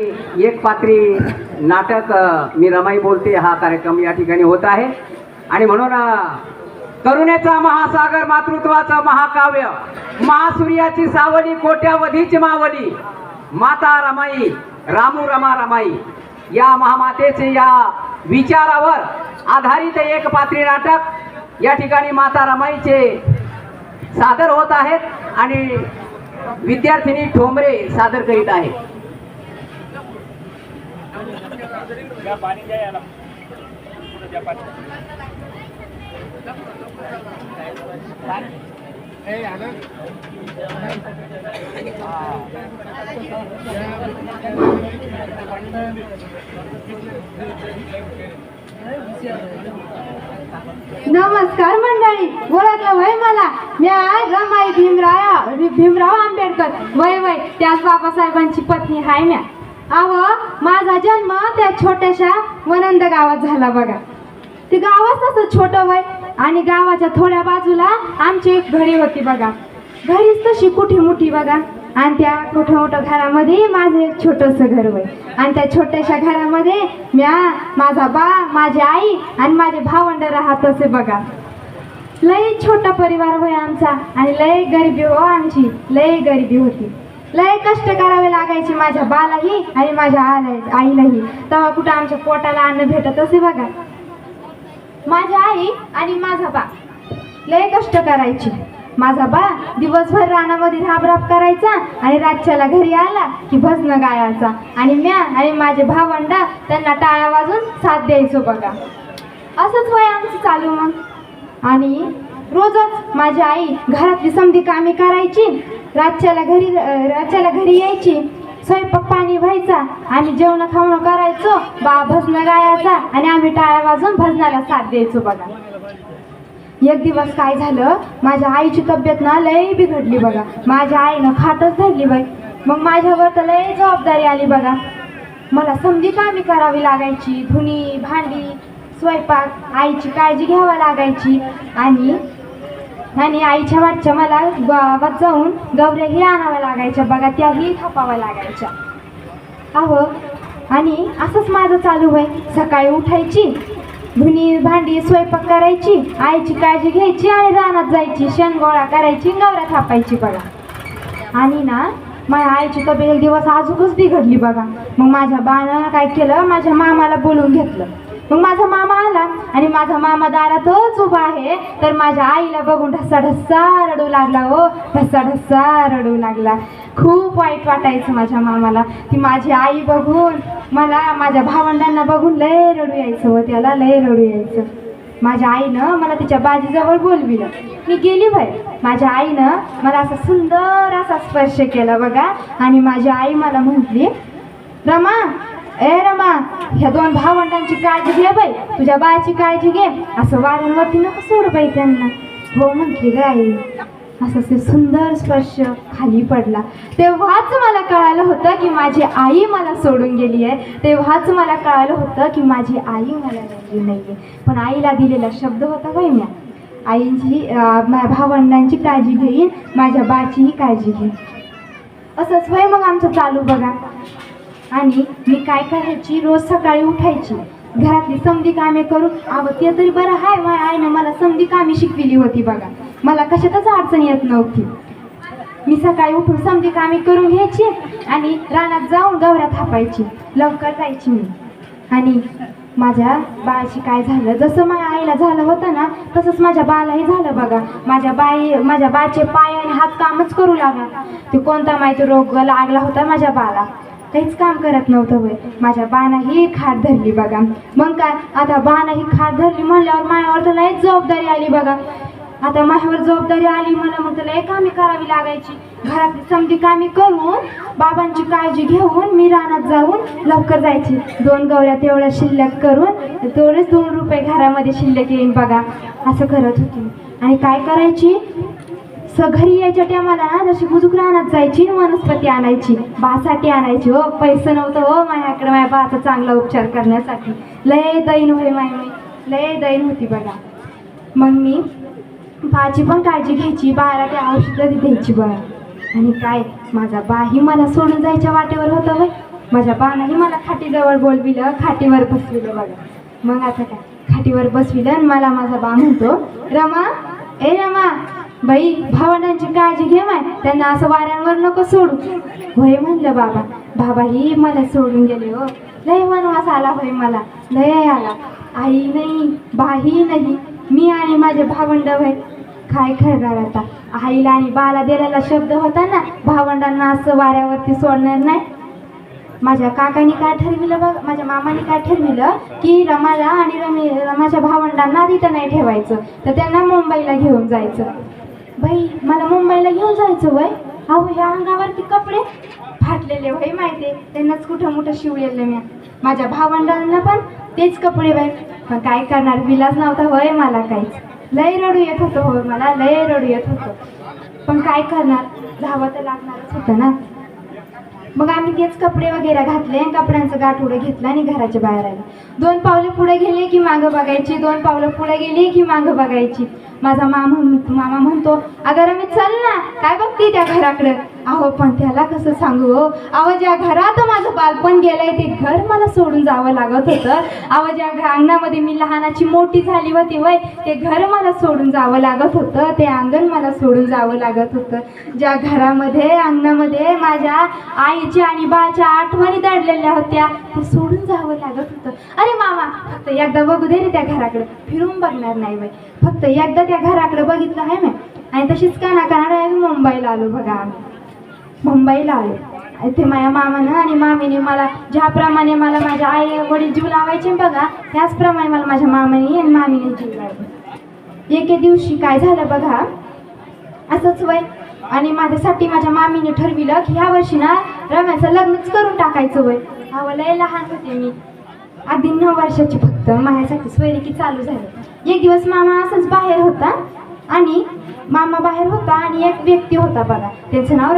एक पात्री नाटक मी रमाई बोलते हा कार्यक्रम या ठिकाणी होत आहे. आणि म्हणून करुणेचा महासागर मातृत्वाचं महाकाव्य महासूर्याची सावली कोट्यावधीची मावली माता रमाई रामू रमा रमाई या महामातेचे या विचारावर आधारित एक पात्री नाटक या ठिकाणी माता रमाईचे सादर होत आहेत आणि विद्यार्थिनी ठोंबरे सादर करीत आहेत. नमस्कार मंडळी ओळखलं वय मला. मी आहे रमाई भीमराव भीमराव आंबेडकर. वय वय. त्याच बाबासाहेबांची पत्नी हाय म्या. अहो माझा जन्म त्या छोट्याशा वनंद गावात झाला बघा. ते गावच तसं छोटं वय आणि गावाच्या थोड्या बाजूला आमची एक घरी होती बघा. घरीच तशी कुठी मोठी बघा. आणि त्या मोठ्या मोठ्या घरामध्ये माझं एक छोटंसं घर वय. आणि त्या छोट्याशा घरामध्ये म्या माझा बा माझी आई आणि माझे भावंड राहत असे बघा. लय छोटा परिवार होय आमचा आणि लय गरिबी हो आमची. लय गरिबी होती. लय कष्ट करावे लागायचे माझ्या बालाही आणि माझ्या आला आईलाही. तेव्हा कुठं आमच्या पोटाला अन्न भेटत असे बघा. माझी आई आणि माझा बा. लय कष्ट करायची. माझा बा दिवसभर रानामध्ये धाबराब करायचा आणि रातच्याला घरी आला की भजनं गायचा. आणि म्या आणि माझे भावंडा त्यांना टाळ्या वाजून साथ द्यायचो बघा. असंच वय आमचं चालू मग. आणि रोजच माझी आई घरातली समधी कामे करायची रातच्याला घरी अं, रातच्याला घरी यायची स्वयंपाक पाणी व्हायचा आणि जेवण खावणं करायचो बा भजनं गायचा आणि आम्ही टाळ्या वाजून भजनाला साथ द्यायचो बघा. एक दिवस काय झालं माझ्या आईची तब्येत ना लय बिघडली बघा. माझ्या आईनं खाटच धरली बाई. मग माझ्यावर तर लय जबाबदारी आली बघा. मला समजी कामी करावी लागायची धुणी भांडी स्वयंपाक आईची काळजी घ्यावी लागायची आणि आणि आईच्या वाटच्या मला गावात जाऊन गवऱ्याही आणाव्या लागायच्या. बघा त्याही थापाव्या लागायच्या. अहो आणि असंच माझं चालू आहे सकाळी उठायची धुणी भांडी स्वयंपाक करायची आईची काळजी घ्यायची आणि रानात जायची. शेण गोळा करायची गवऱ्या थापायची बघा. आणि ना माझ्या आईची तब्येत दिवस अजूनच बिघडली बघा. मग माझ्या बाळानं काय केलं? माझ्या मामाला बोलून घेतलं. मग माझा मामा आला आणि माझा मामा दारातच उभा आहे. तर माझ्या आईला बघून ढस्सा ढस्सा रडू लागला हो. ढस्सा ढस्सा रडू लागला. खूप वाईट वाटायचं माझ्या मामाला. ती माझी आई बघून मला माझ्या भावंडांना बघून लय रडू यायचं व त्याला लय रडू यायचं. माझ्या आईनं मला तिच्या बाजीजवळ बोलविलं. मी गेली बाहेर माझ्या आईनं मला असा सुंदर असा स्पर्श केला बघा. आणि माझी आई मला म्हटली रमा ए रमा ह्या दोन भावंडांची काळजी घे बाई. तुझ्या बाळाची काळजी घे. असं वाऱ्यांवरती नको सोड बाई त्यांना. हो म्हटली ग आई असं ते सुंदर स्पर्श खाली पडला. तेव्हाच मला कळालं होतं की माझी आई मला सोडून गेली आहे. तेव्हाच मला कळालं होतं की माझी आई मला राहिली नाही आहे पण आईला दिलेला शब्द होता बाई म्या. आईची भावंडांची काळजी घेईन. माझ्या बाचीही काळजी घेईन. असंच वय मग आमचं चालू बघा. आणि मी काय करायची? रोज सकाळी उठायची. घरातली समधी कामे करून अव ते तरी बरं आहे माझ्या आईनं मला समधी कामे शिकविली होती बघा. मला कशातच अडचण येत नव्हती. मी सकाळी उठून समधी कामे करून घ्यायची आणि रानात जाऊन गवऱ्यात थापायची. लवकर जायची मी. आणि माझ्या बाळाशी काय झालं? जसं माझ्या आईला झालं होतं ना तसंच माझ्या बाळालाही झालं बघा. माझ्या बाई माझ्या बाचे पाय आणि हात कामच करू लागला. ते कोणता माहिती रोग लागला होता माझ्या बाला काहीच काम करत नव्हतं वय माझ्या बाणाही खाट धरली बघा. मग काय? आता बाणाही खाट धरली म्हणल्यावर माझ्यावर तर लयच जबाबदारी आली बघा. आता माझ्यावर जबाबदारी आली मला मग त्याला एक कामे करावी लागायची. घरातली समधी कामे करून बाबांची काळजी घेऊन मी रानात जाऊन लवकर जायची. दोन गवऱ्या तेवढ्या शिल्लक करून तेवढेच दोन रुपये घरामध्ये शिल्लक येईन बघा. असं करत होती. आणि काय करायची? स घरी यायच्या टायमाला ना जशी बुजुक रानात जायची वनस्पती आणायची बासाठी आणायची हो पैसे नव्हतं हो माझ्याकडे माझ्या बाचा चांगला उपचार करण्यासाठी. लय दैन होय माय मी लय दैन होती बघा. मग मी बाची पण काळजी घ्यायची बाळाला ते औषधं द्यायची बघा. आणि काय माझा बाही मला सोडून जायच्या वाटेवर होता होय. माझ्या बानाही मला खाटीजवळ बोलविलं खाटीवर बसविलं बघा. मग आता काय खाटीवर बसविलं आणि मला माझा बा म्हणतो रमा ए रमा बाई भावंडांची काळजी घे माय त्यांना असं वाऱ्यांवर नको सोडू. होय म्हणलं बाबा बाबा ही मला सोडून गेले हो. लय वनवास आला होय मला लय आला. आई नाही बाही नाही मी आणि माझे भावंड होय. काय करणार आता? आईला आणि बाला दिलेला शब्द होता ना भावंडांना असं वाऱ्यावरती सोडणार नाही. माझ्या काकाने काय ठरविलं बघ माझ्या मामाने काय ठरविलं की रमाला आणि रमे रमाच्या भावंडांना तिथं नाही ठेवायचं. तर त्यांना मुंबईला घेऊन जायचं. बाई मला मुंबईला घेऊन जायचं वय? अहो ह्या अंगावरती कपडे फाटलेले वय माहिती त्यांनाच कुठं मोठं शिवलेलं मी माझ्या भावंडांना पण तेच कपडे बाई. पण काय करणार? विलाज नव्हता वय मला काहीच. लय रडू येत होतं होय मला लय रडू येत होतं. पण काय करणार? धावं तर लागणारच होतं ना. मग आम्ही तेच कपडे वगैरे घातले आणि कपड्यांचं गाठोडं घेतलं आणि घराच्या बाहेर आलं. दोन पावलं पुढे गेले की मागं बघायची? दोन पावलं पुढे गेली की मागं बघायची? माझा मामा मामा म्हणतो अगर मी चल ना. काय बघते त्या घराकडं? अहो पण त्याला कसं सांगू हो? अहो ज्या घरात माझं बालपण गेलंय ते घर मला सोडून जावं लागत होतं. अहो ज्या घ- अंगणामध्ये मी लहानाची मोठी झाली होती वय ते घर मला सोडून जावं लागत होतं. ते अंगण मला सोडून जावं लागत होतं. ज्या घरामध्ये अंगणामध्ये माझ्या आईच्या आणि बाच्या आठवणी दडलेल्या होत्या ते सोडून जावं लागत होतं. अरे मामा फक्त एकदा बघू दे रे त्या घराकडे. फिरून बघणार नाही बाई. फक्त एकदा त्या घराकडे बघितलं आहे मी. आणि तशीच काना काना मुंबईला आलो बघा. आम्ही मुंबईला आलो. इथे माझ्या मामानं आणि मामीने मला ज्याप्रमाणे मला माझ्या आई वडील जीव लावायचे बघा त्याचप्रमाणे मला माझ्या मामाने आणि मामीने जीव लावले. एके दिवशी काय झालं बघा? असंच वय आणि माझ्यासाठी माझ्या मामीने ठरविलं की ह्या वर्षी ना रम्याचं लग्नच करून टाकायचं वय अहो लय लहान होते मी. आधी नऊ वर्षाची फक्त. माझ्यासाठी स्वैरिकी चालू झाली. एक दिवस मामा असंच बाहेर होता आणि मामा बाहेर होता आणि एक व्यक्ती होता बघा. त्याचं नाव